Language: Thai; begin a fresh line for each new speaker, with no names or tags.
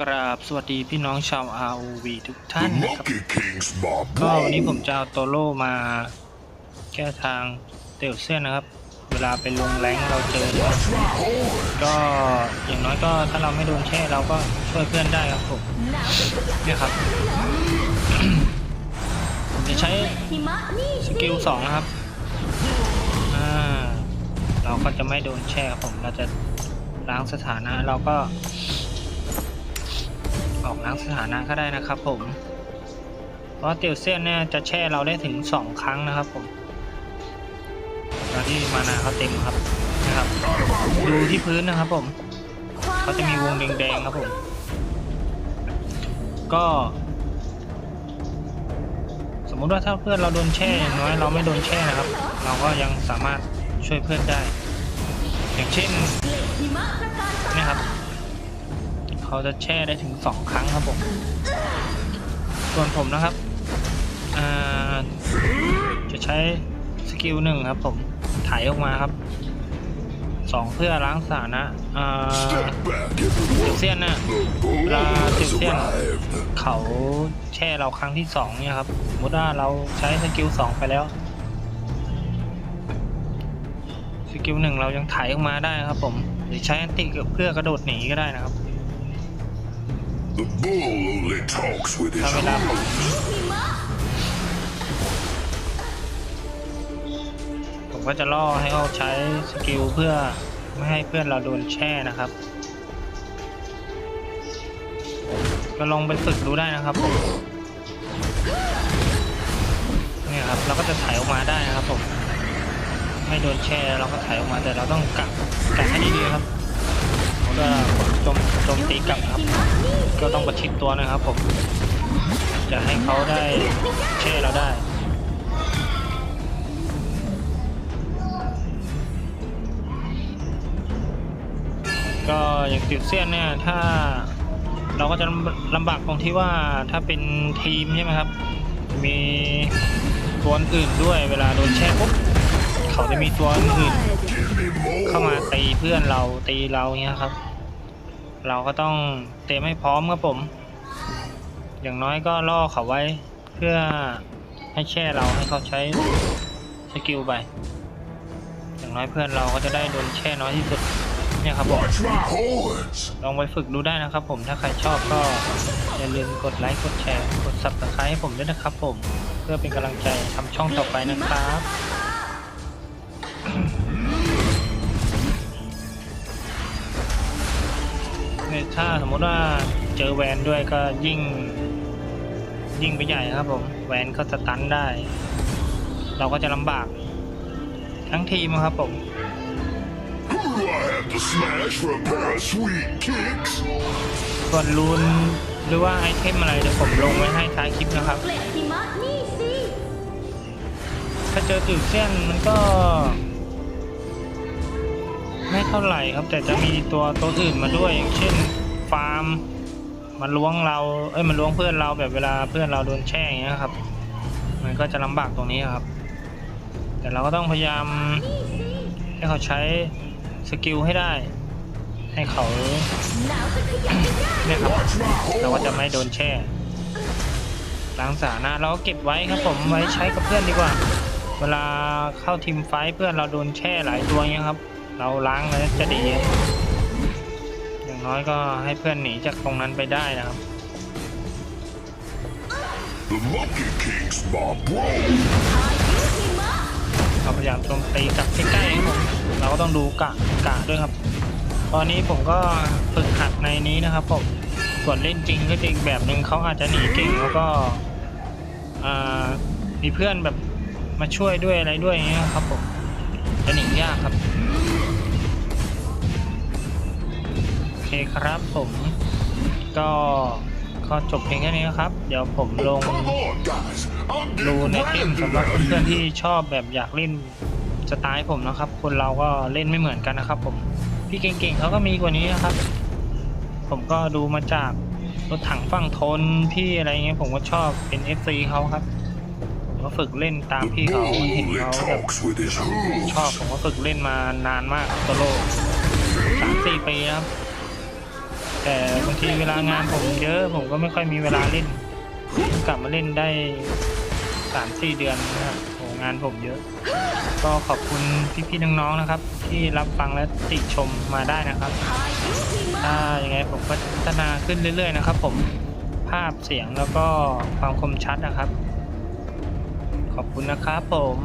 กราบสวัสดีพี่น้องชาว ROV ทุกท่าน
The
นะครับ
Monkey King's my
ก็วันนี้
bro.
ผมจะเอาโตโร่มา แก้ทางเตลเซียนนะครับ เวลาไปลงแรงค์เราเจอเนี่ย
Watch my horn.
ก็อย่างน้อยก็ถ้าเราไม่โดนแช่เราก็ช่วยเพื่อนได้ครับผมเนี่ยครับผมจะใช้
หิมะนี่
สกิลสองนะครับอ่าเราก็จะไม่โดนแช่ครับผมเราจะล้างสถานะเราก็ ออกล้างสถานะก็ได้นะครับผม เพราะเตียวเซียนเนี่ยจะแช่เราได้ถึงสองครั้งนะครับผมตอนที่มานาเขาเต็มครับนะครับ ดูที่พื้นนะครับผม เขาจะมีวงแดงๆครับผม ก็ สมมุติว่าถ้าเพื่อนเราโดนแช่อย่างน้อยเราไม่โดนแช่นะครับ เราก็ยังสามารถช่วยเพื่อนได้ อย่างเช่น
หิมะประกายฟ้า
เนี่ครับ เขาจะแช่ได้ถึงสองครั้งครับผม ส่วนผมนะครับจะใช้สกิลหนึ่งครับผมไถออกมาครับสองเพื่อล้างสานะอ่า
Step back,
เตียว
everyone.
เซียนน่ะ
The bull
La
has
Tiziana.
arrived.
เขาแช่เราครั้งที่สองเนี่ยครับสมมติว่าเราใช้สกิลสองไปแล้วสกิลหนึ่งเรายังไถออกมาได้ครับผม หรือใช้อันติเพื่อกระโดดหนีก็ได้นะครับ
The bull only talks with his
ถ้าเวลาผม
หิมะ
ผมก็จะล่อให้เขาใช้สกิลเพื่อไม่ให้เพื่อนเราโดนแช่นะครับ ก็ลองไปฝึกดูได้นะครับผมเนี่ยครับเราก็จะไถออกมาได้นะครับผมไม่โดนแช่เราก็ไถออกมาแต่เราต้องกักกักให้ดีๆครับแล้ว ก็โจมโจมตีกลับครับ ก็ต้องประชิดตัวนะครับผม จะให้เขาได้แช่เราได้ก็อย่างติวเซียนเนี่ยถ้าเราก็จะลำบากตรงที่ว่าถ้าเป็นทีมใช่ไหมครับ มีตัวอื่นด้วยเวลาโดนแช่ปุ๊บ เขาจะมีตัวอื่นเข้ามาตีเพื่อนเราตีเราเงี้ยครับ เราก็ต้องเตรียมให้พร้อมครับผม อย่างน้อยก็ล่อเขาไว้เพื่อให้แช่เราให้เขาใช้สกิลไป อย่างน้อยเพื่อนเราก็จะได้โดนแช่น้อยที่สุดเนี่ยครับผมลองไปฝึกดูได้นะครับผมถ้าใครชอบก็อย่าลืมกดไลค์กดแชร์กด subscribe ให้ผมด้วยนะครับผม เพื่อเป็นกำลังใจทำช่องต่อไปนะครับ ถ้าสมมติว่าเจอแวนด้วยก็ยิ่ง ยิ่งไปใหญ่ครับผม แวนก็สตันได้ เราก็จะลำบาก ทั้งทีมครับผม ส่วนรูนหรือว่าไอเทมอะไรเดี๋ยวผมลงไว้ให้ท้ายคลิปนะครับ ถ้าเจอติวเซียนมันก็ ไม่เท่าไหร่ครับ แต่จะมีตัวตัวอื่นมาด้วยอย่างเช่น ฟาร์มมาล้วงเราเอ้ยมาล้วงเพื่อนเราแบบเวลาเพื่อนเราโดนแช่อย่างเงี้ยครับ มันก็จะลำบากตรงนี้ครับ แต่เราก็ต้องพยายามให้เขาใช้สกิลให้ได้ ให้เขาเนี่ยครับเราก็จะไม่โดนแช่ล้างสานะเราก็เก็บไว้ครับผมไว้ใช้กับเพื่อนดีกว่า เวลาเข้าทีมไฟท์เพื่อนเราโดนแช่หลายตัวเงี้ยครับ เราล้างแล้วจะดี น้อยก็ให้เพื่อนหนีจากตรงนั้นไปได้นะครับ
The Monkey King's my bro.
พายุหิมะ
เราพยายามโจมตีจากใกล้ๆครับผมเราก็ต้องดูกะกะด้วยครับ ตอนนี้ผมก็ฝึกหัดในนี้นะครับผมส่วนเล่นจริงก็จะอีกแบบหนึ่งเขาอาจจะหนีเก่งแล้วก็อ่ามีเพื่อนแบบมาช่วยด้วยอะไรด้วยอย่างเงี้ยครับผม คครับผมก็ก็จบเพียงแค่นี้นะครับ เดี๋ยวผมลง
Come on, guys. I'm
รู
getting
ในเกม
branded
สำหรับ
out
เพื่อน
here.
ที่ชอบแบบอยากเล่นสไตล์ผมนะครับ คนเราก็เล่นไม่เหมือนกันนะครับ ผมพี่เก่งๆเขาก็มีกว่านี้นะครับ ผมก็ดูมาจากรถถังฝั่งทนพี่อะไรเงี้ยผมก็ชอบเป็น FC เขาครับผมก็ฝึกเล่นตาม
The
พี่เขา
bull
เห็น
only
เขาแบบ
talks with his
ชอบ
hooves.
ผมก็ฝึกเล่นมานานมากโซโล่สามสี่ปีนะครับ แต่บางทีเวลางานผมเยอะผมก็ไม่ค่อยมีเวลาเล่น กลับมาเล่นได้สามสี่เดือนนะครับโหงานผมเยอะ ก็ขอบคุณพี่ๆน้องๆนะครับ ที่รับฟังและติชมมาได้นะครับถ้ายังไงผมก็พัฒนาขึ้นเรื่อย ๆ นะครับ ผมภาพเสียงแล้วก็ความคมชัดนะครับ ขอบคุณนะครับผม